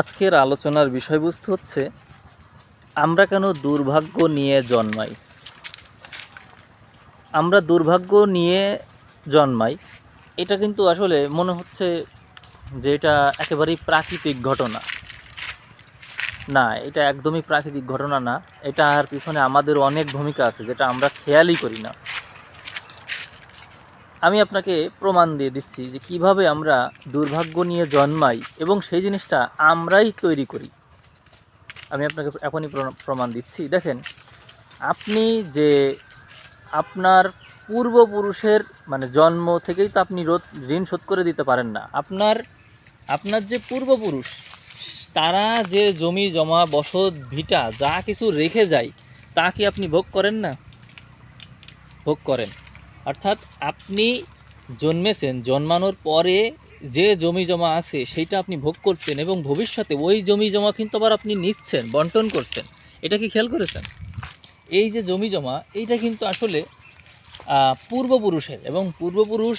আজকের আলোচনার বিষয়বস্তু হচ্ছে, আমরা কেন দুর্ভাগ্য নিয়ে জন্মাই? আমরা দুর্ভাগ্য নিয়ে জন্মাই, এটা কিন্তু আসলে মনে হচ্ছে যে এটা একেবারেই প্রাকৃতিক ঘটনা। না, এটা একদমই প্রাকৃতিক ঘটনা না এটার পিছনে আমাদের অনেক ভূমিকা আছে যেটা আমরা খেয়ালই করি না। আমি আপনাকে প্রমাণ দিয়ে দিচ্ছি যে কীভাবে আমরা দুর্ভাগ্য নিয়ে জন্মাই এবং সেই জিনিসটা আমরাই তৈরি করি। আমি আপনাকে এখনই প্র- প্রমাণ দিচ্ছি। দেখেন, আপনি যে আপনার পূর্বপুরুষের মানে জন্ম থেকেই তো আপনি রোধ, ঋণ শোধ করে দিতে পারেন না। আপনার আপনার যে পূর্বপুরুষ, তারা যে জমি, জমা, বসত, ভিটা, যা কিছু রেখে যায়, তা কি আপনি ভোগ করেন না? ভোগ করেন। অর্থাৎ আপনি জন্মেছেন, জন্মানোর পরে যে জমি জমা আছে সেইটা আপনি ভোগ করছেন এবং ভবিষ্যতে ওই জমি জমা কিন্তু আবার আপনি নিচ্ছেন, বন্টন করছেন। এটা কি খেয়াল করেছেন? এই যে জমি জমা, এইটা কিন্তু আসলে পূর্বপুরুষের এবং পূর্বপুরুষ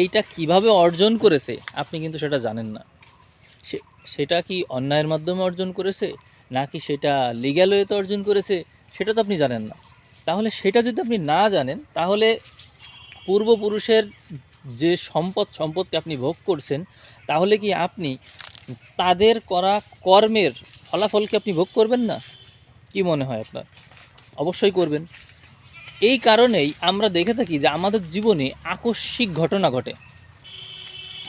এইটা কীভাবে অর্জন করেছে আপনি কিন্তু সেটা জানেন না। সেটা কি অন্যায়ের মাধ্যমে অর্জন করেছে, নাকি সেটা লিগ্যাল ওয়েতে অর্জন করেছে, সেটা তো আপনি জানেন না। তাহলে সেটা যদি আপনি না জানেন, তাহলে পূর্বপুরুষের যে সম্পদ সম্পদকে আপনি ভোগ করছেন, তাহলে কি আপনি তাদের করা কর্মের ফলাফলকে আপনি ভোগ করবেন না? কি মনে হয় আপনার? অবশ্যই করবেন। এই কারণেই আমরা দেখে থাকি যে আমাদের জীবনে আকস্মিক ঘটনা ঘটে।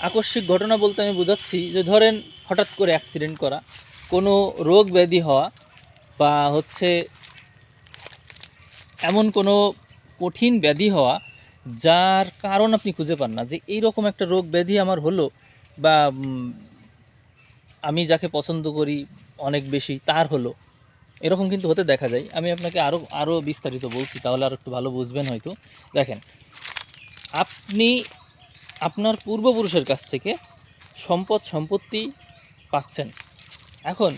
আকস্মিক ঘটনা বলতে আমি বোঝাচ্ছি যে ধরেন হঠাৎ করে অ্যাক্সিডেন্ট করা, কোনো রোগ ব্যাধি হওয়া বা হচ্ছে এমন কোনো কঠিন ব্যাধি হওয়া যার কারণ আপনি খুঁজে পান না যে এই রকম একটা রোগ ব্যাধি আমার হলো বা আমি যাকে পছন্দ করি অনেক বেশি তার হলো, এরকম কিন্তু হতে দেখা যায়। আমি আপনাকে আরও আরও বিস্তারিত বলছি, তাহলে আর একটু ভালো বুঝবেন হয়তো। দেখেন, আপনি আপনার পূর্বপুরুষের কাছ থেকে সম্পদ, সম্পত্তি পাচ্ছেন। এখন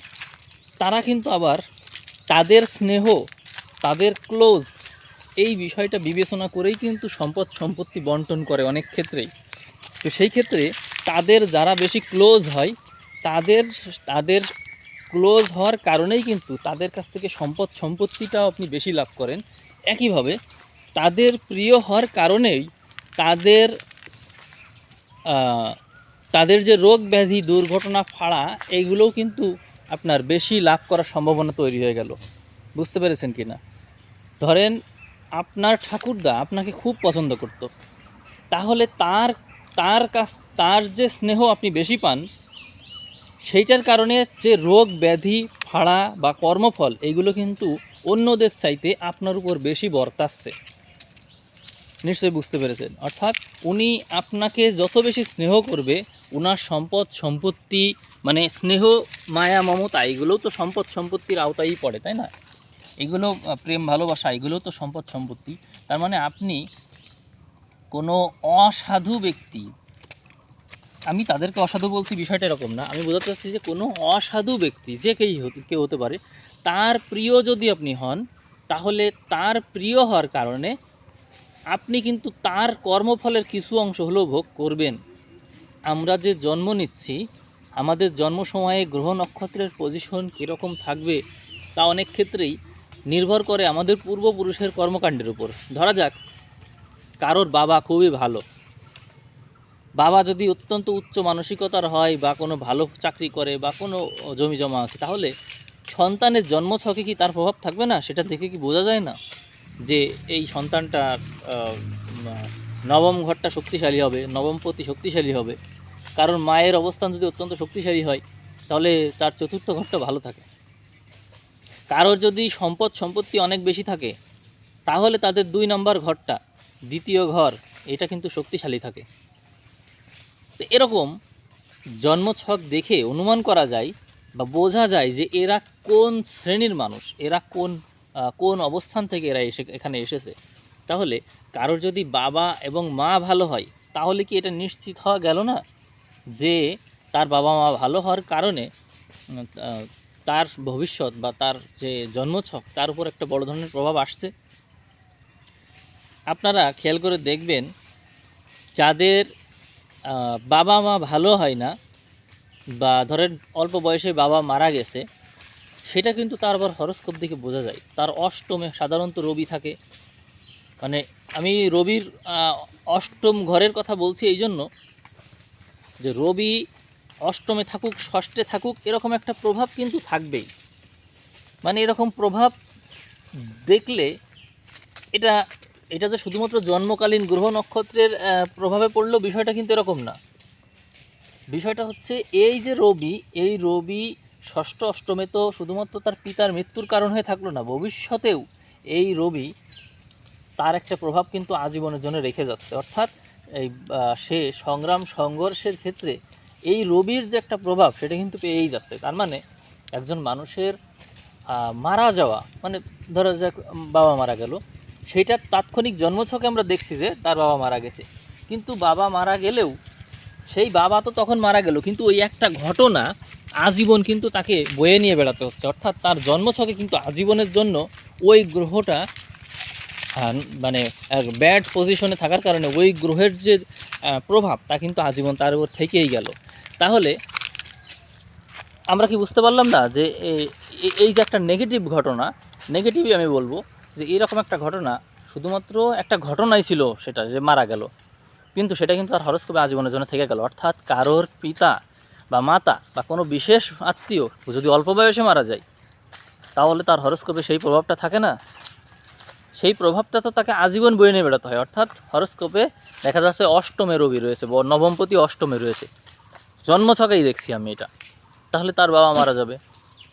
তারা কিন্তু আবার তাদের স্নেহ, তাদের ক্লোজ এই বিষয়টা বিবেচনা করেই কিন্তু সম্পদ সম্পত্তি বন্টন করে অনেক ক্ষেত্রেই। তো সেই ক্ষেত্রে তাদের যারা বেশি ক্লোজ হয়, তাদের তাদের ক্লোজ হওয়ার কারণেই কিন্তু তাদের কাছ থেকে সম্পদ সম্পত্তিটাও আপনি বেশি লাভ করেন। একইভাবে তাদের প্রিয় হওয়ার কারণেই তাদের তাদের যে রোগ ব্যাধি, দুর্ঘটনা, ফাড়া, এইগুলোও কিন্তু আপনার বেশি লাভ করার সম্ভাবনা তৈরি হয়ে গেল। বুঝতে পেরেছেন কি না ধরেন আপনার ঠাকুরদা আপনাকে খুব পছন্দ করত। তাহলে তার তার কাছ, তার যে স্নেহ আপনি বেশি পান, সেইটার কারণে যে রোগ, ব্যাধি, ফাড়া বা কর্মফল এইগুলো কিন্তু অন্যদের চাইতে আপনার উপর বেশি বর্তাচ্ছে। নিশ্চয়ই বুঝতে পেরেছেন। অর্থাৎ উনি আপনাকে যত বেশি স্নেহ করবে ওনার সম্পদ, সম্পত্তি মানে স্নেহ, মায়া, মমতা, এগুলোও তো সম্পদ, সম্পত্তির আওতায়ই পড়ে, তাই না? এগুলো প্রেম, ভালোবাসা, এগুলো তো সম্পদ সম্পত্তি। তার মানে আপনি কোনো অসাধু ব্যক্তি, আমি তাদেরকে অসাধু বলছি, বিষয়টা এরকম না। আমি বোঝাতে চাচ্ছি যে কোনো অসাধু ব্যক্তি, যে কেই কেউ হতে পারে, তার প্রিয় যদি আপনি হন, তাহলে তার প্রিয় হওয়ার কারণে আপনি কিন্তু তার কর্মফলের কিছু অংশ হলেও ভোগ করবেন। আমরা যে জন্ম নিচ্ছি, আমাদের জন্ম সময়ে গ্রহ নক্ষত্রের পজিশন কীরকম থাকবে, তা অনেক ক্ষেত্রেই নির্ভর করে আমাদের পূর্বপুরুষের কর্মকাণ্ডের উপর। ধরা যাক, কারোর বাবা খুবই ভালো। বাবা যদি অত্যন্ত উচ্চ মানসিকতার হয় বা কোনো ভালো চাকরি করে বা কোনো জমি জমা আছে, তাহলে সন্তানের জন্ম ছকে কি তার প্রভাব থাকবে না? সেটা দেখে কি বোঝা যায় না যে এই সন্তানটার নবম ঘরটা শক্তিশালী হবে নবমপতি শক্তিশালী হবে। কারণ মায়ের অবস্থান যদি অত্যন্ত শক্তিশালী হয়, তাহলে তার চতুর্থ ঘরটা ভালো থাকে। কারোর যদি সম্পদ সম্পত্তি অনেক বেশি থাকে, তাহলে তাদের দুই নম্বর ঘরটা, দ্বিতীয় ঘর, এটা কিন্তু শক্তিশালী থাকে। তো এরকম জন্মছক দেখে অনুমান করা যায় বা বোঝা যায় যে এরা কোন শ্রেণির মানুষ, এরা কোন কোন অবস্থান থেকে এরা এসে, এখানে এসেছে। তাহলে কারোর যদি বাবা এবং মা ভালো হয়, তাহলে কি এটা নিশ্চিত হওয়া গেল না? যে তার বাবা মা ভালো হওয়ার কারণে তার ভবিষ্যৎ বা তার যে জন্মছক, তার উপর একটা বড় ধরনের প্রভাব আসছে। আপনারা খেয়াল করে দেখবেন, যাদের বাবা মা ভালো হয় না বা ধরেন অল্প বয়সে বাবা মারা গেছে, সেটা কিন্তু তার আবার হরস্কোপ দিকে বোঝা যায়। তার অষ্টমে সাধারণত রবি থাকে। মানে আমি রবির অষ্টম ঘরের কথা বলছি এই জন্য যে রবি অষ্টমে থাকুক, ষষ্ঠে থাকুক, এরকম একটা প্রভাব কিন্তু থাকবেই। মানে এরকম প্রভাব দেখলে এটা এটা যে শুধুমাত্র জন্মকালীন গ্রহ নক্ষত্রের প্রভাবে পড়ল বিষয়টা কিন্তু এরকম না। বিষয়টা হচ্ছে এই যে রবি, এই রবি ষষ্ঠ অষ্টমে তো শুধুমাত্র তার পিতার মৃত্যুর কারণ হয়ে থাকল না, ভবিষ্যতেও এই রবি তার একটা প্রভাব কিন্তু আজীবনের জন্য রেখে যাচ্ছে। অর্থাৎ এই সে সংগ্রাম, সংঘর্ষের ক্ষেত্রে এই রবির যে একটা প্রভাব সেটা কিন্তু পেয়েই যাচ্ছে। তার মানে একজন মানুষের মারা যাওয়া মানে ধরো যাক বাবা মারা গেল, সেইটার তাৎক্ষণিক জন্মছকে আমরা দেখছি যে তার বাবা মারা গেছে। কিন্তু বাবা মারা গেলেও সেই বাবা তো তখন মারা গেল, কিন্তু ওই একটা ঘটনা আজীবন কিন্তু তাকে বয়ে নিয়ে বেড়াতে হচ্ছে। অর্থাৎ তার জন্মছকে কিন্তু আজীবনের জন্য ওই গ্রহটা মানে ব্যাড পজিশনে থাকার কারণে ওই গ্রহের যে প্রভাব তা কিন্তু আজীবন তার উপর থেকেই গেল। তাহলে আমরা কি বুঝতে পারলাম না যে এই যে একটা নেগেটিভ ঘটনা নেগেটিভই আমি বলব যে এরকম একটা ঘটনা শুধুমাত্র একটা ঘটনাই ছিল সেটা যে মারা গেল। কিন্তু সেটা কিন্তু তার হরস্কোপে আজীবনের জন্য থেকে গেল। অর্থাৎ কারোর পিতা বা মাতা বা কোনো বিশেষ আত্মীয় যদি অল্প বয়সে মারা যায়, তাহলে তার হরস্কোপে সেই প্রভাবটা থাকে না। সেই প্রভাবটা তো তাকে আজীবন বয়ে নিয়ে বেড়াতে হয়। অর্থাৎ হরস্কোপে দেখা যাচ্ছে অষ্টমে রবি রয়েছে নবমপতি অষ্টমে রয়েছে। জন্মছকেই দেখছি আমি এটা। তাহলে তার বাবা মারা যাবে,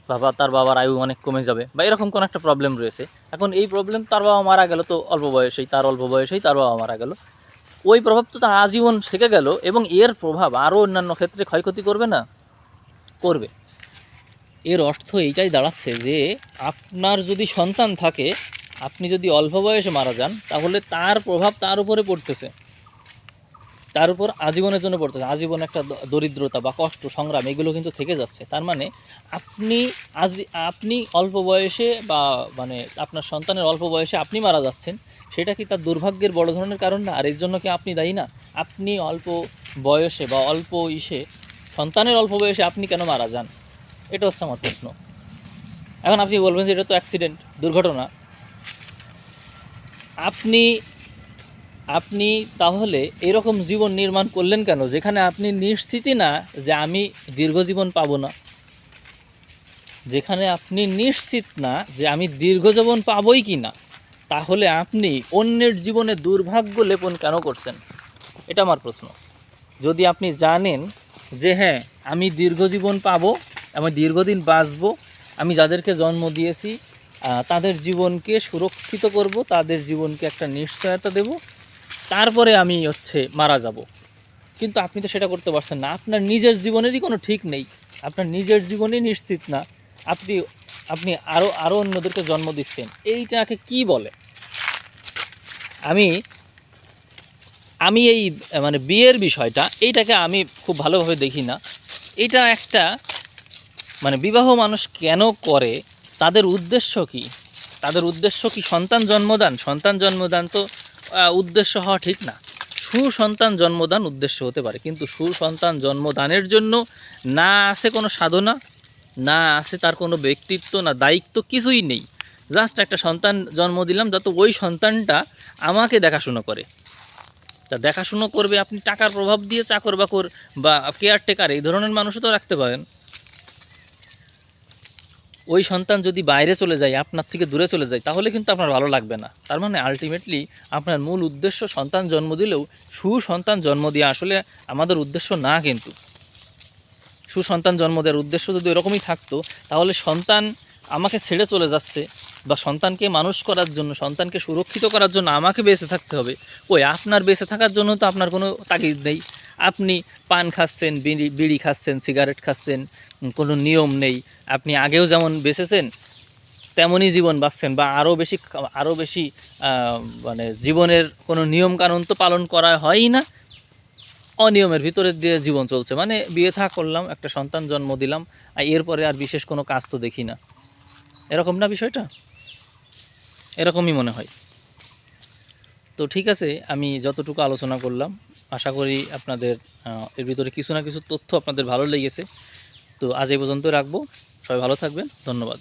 বাবা, তার বাবার আয়ু অনেক কমে যাবে, বা এরকম কোনো একটা প্রবলেম রয়েছে। এখন এই প্রবলেম তার বাবা মারা গেল তো অল্প বয়সেই, তার অল্প বয়সেই তার বাবা মারা গেল। ওই প্রভাব তো তার আজীবন থেকে গেল এবং এর প্রভাব আরও অন্যান্য ক্ষেত্রে ক্ষয়ক্ষতি করবে না? করবে। এর অর্থ এইটাই দাঁড়াচ্ছে যে, আপনার যদি সন্তান থাকে, আপনি যদি অল্প বয়সে মারা যান, তাহলে তার প্রভাব তার উপরে পড়তেছে। তার উপর আজীবনের জন্য পড়তেছে। আজীবন একটা দরিদ্রতা বা কষ্ট, সংগ্রাম, এগুলো কিন্তু থেকে যাচ্ছে। তার মানে আপনি আজ, আপনি অল্প বয়সে বা মানে আপনার সন্তানের অল্প বয়সে আপনি মারা যাচ্ছেন, সেটা কি তার দুর্ভাগ্যের বড় ধরনের কারণ না? আর এর জন্য কি আপনি দায়ী না? আপনি অল্প বয়সে বা অল্প ইসে, সন্তানের অল্প বয়সে আপনি কেন মারা যান? এটা হচ্ছে আমার প্রশ্ন। এখন আপনি বলবেন যে এটা তো অ্যাক্সিডেন্ট দুর্ঘটনা। আপনি আপনি তাহলে এরকম জীবন নির্মাণ করলেন কেন? যেখানে আপনি নিশ্চিতই না যে আমি দীর্ঘজীবন পাবো না। যেখানে আপনি নিশ্চিত না যে আমি দীর্ঘজীবন পাবই কি না, তাহলে আপনি অন্যের জীবনে দুর্ভাগ্য লেপন কেন করছেন? এটা আমার প্রশ্ন। যদি আপনি জানেন যে হ্যাঁ আমি দীর্ঘজীবন পাবো, আমি দীর্ঘদিন বাঁচবো, আমি যাদেরকে জন্ম দিয়েছি তাদের জীবনকে সুরক্ষিত করব, তাদের জীবনকে একটা নিশ্চয়তা দেব তারপরে আমি হচ্ছে মারা যাব। কিন্তু আপনি তো সেটা করতে পারছেন না। আপনার নিজের জীবনেরই কোনো ঠিক নেই। আপনার নিজের জীবনই নিশ্চিত না। আপনি আপনি আরও আরও অন্যদেরকে জন্ম দিচ্ছেন। এইটাকে কি বলে? আমি আমি এই মানে বিয়ের বিষয়টা, এইটাকে আমি খুব ভালোভাবে দেখি না। এটা একটা মানে বিবাহ মানুষ কেন করে? তাদের উদ্দেশ্য কি? তাদের উদ্দেশ্য কি সন্তান জন্মদান? সন্তান জন্মদান তো উদ্দেশ্য হওয়া ঠিক না। সুসন্তান জন্মদান উদ্দেশ্য হতে পারে, কিন্তু সুসন্তান জন্মদানের জন্য না আছে কোনো সাধনা, না আছে তার কোনো ব্যক্তিত্ব, না দায়িত্ব, কিছুই নেই। জাস্ট একটা সন্তান জন্ম দিলাম, যাতে ওই সন্তানটা আমাকে দেখাশুনো করে। তা দেখাশুনো করবে, আপনি টাকার প্রভাব দিয়ে চাকর বাকর বা কেয়ারটেকার এই ধরনের মানুষও তো রাখতে পারেন। ওই সন্তান যদি বাইরে চলে যায়, আপনার থেকে দূরে চলে যায়, তাহলে কিন্তু আপনার ভালো লাগবে না। তার মানে আলটিমেটলি আপনার মূল উদ্দেশ্য সন্তান জন্ম দিলেও সুসন্তান জন্ম দেওয়া আসলে আমাদের উদ্দেশ্য না কিন্তু। সুসন্তান জন্ম দেওয়ার উদ্দেশ্য যদি এরকমই থাকতো, তাহলে সন্তান আমাকে ছেড়ে চলে যাচ্ছে বা সন্তানকে মানুষ করার জন্য, সন্তানকে সুরক্ষিত করার জন্য আমাকে বেঁচে থাকতে হবে। ওই আপনার বেঁচে থাকার জন্য তো আপনার কোনো তাগিদ নেই। আপনি পান খাচ্ছেন, বিড়ি বিড়ি খাচ্ছেন, সিগারেট খাচ্ছেন কোনো নিয়ম নেই। আপনি আগেও যেমন বেঁচেছেন তেমনই জীবন বাঁচছেন বা আরও বেশি আরও বেশি মানে জীবনের কোনো নিয়ম কানুন তো পালন করা হয়ই না। অনিয়মের ভিতরে দিয়ে জীবন চলছে। মানে বিয়ে থা করলাম, একটা সন্তান জন্ম দিলাম, আর এরপরে আর বিশেষ কোনো কাজ তো দেখি না। এরকম না বিষয়টা? এরকমই মনে হয়। তো ঠিক আছে, আমি যতটুকু আলোচনা করলাম, আশা করি আপনাদের এর ভিতরে কিছু না কিছু তথ্য আপনাদের ভালো লেগেছে। তো আজ এই পর্যন্ত রাখব। সবাই ভালো থাকবেন। ধন্যবাদ।